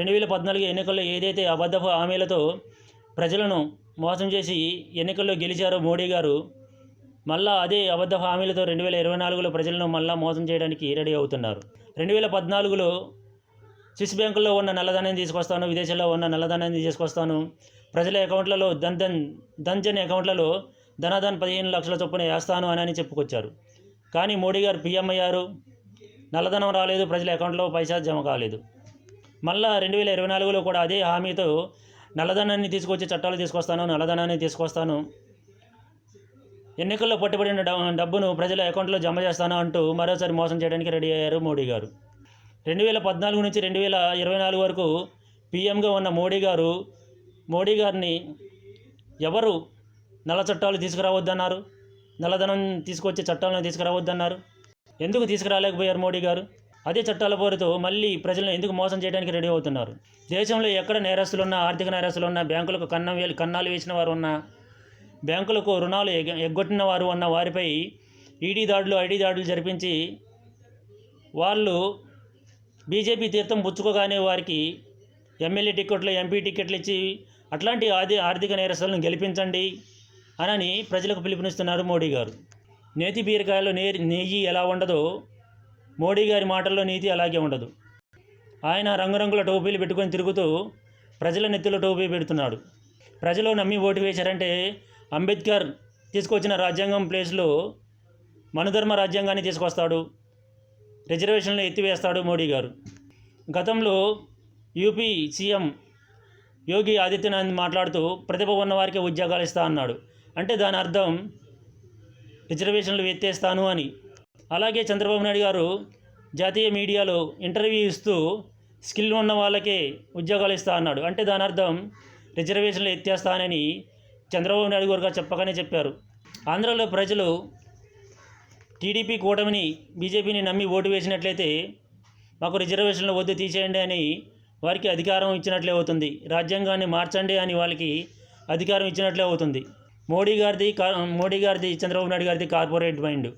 రెండు వేల పద్నాలుగు ఎన్నికల్లో ఏదైతే అబద్ధపు హామీలతో ప్రజలను మోసం చేసి ఎన్నికల్లో గెలిచారో మోడీ గారు మళ్ళా అదే అబద్ధ హామీలతో రెండు వేల ఇరవై నాలుగులో ప్రజలను మళ్ళా మోసం చేయడానికి రెడీ అవుతున్నారు. రెండు వేల పద్నాలుగులో స్విస్ బ్యాంకుల్లో ఉన్న నల్లధనాన్ని తీసుకొస్తాను విదేశాల్లో ఉన్న నల్లధనాన్ని తీసుకొస్తాను ప్రజల అకౌంట్లలో ధన్ ధన్ ధన్జన్ అకౌంట్లలో ధనాధన్ పదిహేను లక్షల చొప్పున వేస్తాను అని అని చెప్పుకొచ్చారు. కానీ మోడీ గారు పీఎం అయ్యారు. నల్లధనం రాలేదు ప్రజల అకౌంట్లో పైసా జమ కాలేదు. మళ్ళా రెండు వేల ఇరవై నాలుగులో కూడా అదే హామీతో నల్లధనాన్ని తీసుకొచ్చే చట్టాలు తీసుకొస్తాను నల్లధనాన్ని తీసుకొస్తాను. ఎన్నికల్లో పట్టుబడిన డబ్బును ప్రజల అకౌంట్లో జమ చేస్తాను అంటూ మరోసారి మోసం చేయడానికి రెడీ అయ్యారు మోడీ గారు. రెండు వేల పద్నాలుగు నుంచి రెండు వేల ఇరవై నాలుగు వరకు పీఎంగా ఉన్న మోడీ గారు మోడీ గారిని ఎవరు నల్ల చట్టాలు తీసుకురావద్దన్నారు? నల్లధనం తీసుకొచ్చే చట్టాలను తీసుకురావద్దన్నారు? ఎందుకు తీసుకురాలేకపోయారు మోడీ గారు? అదే చట్టాల పేరుతో మళ్ళీ ప్రజలను ఎందుకు మోసం చేయడానికి రెడీ అవుతున్నారు? దేశంలో ఎక్కడ నేరస్తులున్నా ఆర్థిక నేరస్తులున్నా బ్యాంకులకు కన్నం వేలు కన్నాలు వేసిన వారు ఉన్నా బ్యాంకులకు రుణాలు ఎగ్గొట్టిన వారు ఉన్న వారిపై ఈడీ దాడులు ఐడీ దాడులు జరిపించి వాళ్ళు బీజేపీ తీర్థం పుచ్చుకోగానే వారికి ఎమ్మెల్యే టికెట్లు ఎంపీ టికెట్లు ఇచ్చి అట్లాంటి ఆది ఆర్థిక నేరస్తులను గెలిపించండి అనని ప్రజలకు పిలుపునిస్తున్నారు మోడీ గారు. నేతి బీరకాయలో నేర్ నెయ్యి ఎలా ఉండదో మోడీ గారి మాటల్లో నీతి అలాగే ఉండదు. ఆయన రంగురంగుల టోపీలు పెట్టుకొని తిరుగుతూ ప్రజల నెత్తిలో టోపీ పెడుతున్నాడు. ప్రజలు నమ్మి ఓటు వేశారంటే అంబేద్కర్ తీసుకొచ్చిన రాజ్యాంగం ప్లేస్లో మనుధర్మ రాజ్యాంగాన్ని తీసుకొస్తాడు. రిజర్వేషన్లు ఎత్తివేస్తాడు మోడీ గారు. గతంలో యూపీ సీఎం యోగి ఆదిత్యనాథ్ మాట్లాడుతూ ప్రతిభ ఉన్నవారికి ఉద్యోగాలు ఇస్తా అన్నాడు. అంటే దాని అర్థం రిజర్వేషన్లు ఎత్తేస్తాను అని. అలాగే చంద్రబాబు నాయుడు గారు జాతీయ మీడియాలో ఇంటర్వ్యూ ఇస్తూ స్కిల్ ఉన్న వాళ్ళకే ఉద్యోగాలు ఇస్తా అన్నాడు. అంటే దాని అర్థం రిజర్వేషన్లు ఎత్తేస్తానని చంద్రబాబు నాయుడు గారు గారు చెప్పగానే చెప్పారు. ఆంధ్రలో ప్రజలు టీడీపీ కూటమిని బీజేపీని నమ్మి ఓటు వేసినట్లయితే మాకు రిజర్వేషన్లు వద్దు తీసేయండి అని వారికి అధికారం ఇచ్చినట్లే అవుతుంది. రాజ్యాంగాన్ని మార్చండి అని వాళ్ళకి అధికారం ఇచ్చినట్లే అవుతుంది. మోడీ గారిది కా- మోడీ గారిది చంద్రబాబు నాయుడు గారిది కార్పొరేట్ మైండ్.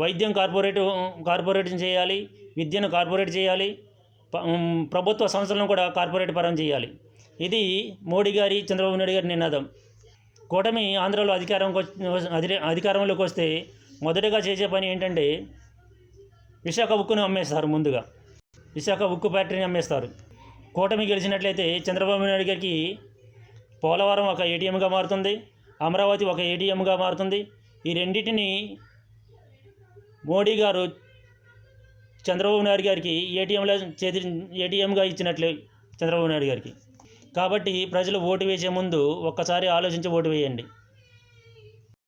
వైద్యం కార్పొరేట్ కార్పొరేట్ చేయాలి విద్యను కార్పొరేట్ చేయాలి ప్రభుత్వ సంస్థలను కూడా కార్పొరేట్ పరం చేయాలి. ఇది మోడీ గారి చంద్రబాబు నాయుడు గారి నినాదం. కూటమి ఆంధ్రలో అధికారం అధికారంలోకి వస్తే మొదటగా చేసే పని ఏంటంటే విశాఖ ఉక్కును అమ్మేస్తారు ముందుగా. విశాఖ ఉక్కు ఫ్యాక్టరీని అమ్మేస్తారు. కూటమి గెలిచినట్లయితే చంద్రబాబు నాయుడు గారికి పోలవరం ఒక ఏటీఎంగా మారుతుంది అమరావతి ఒక ఏటీఎంగా మారుతుంది. ఈ రెండింటిని మోడీ గారు చంద్రబాబు నాయుడు గారికి ఏటీఎంలో చేతి ఏటీఎంగా ఇచ్చినట్లే చంద్రబాబు నాయుడు గారికి. కాబట్టి ప్రజలు ఓటు వేసే ముందు ఒక్కసారి ఆలోచించి ఓటు వేయండి.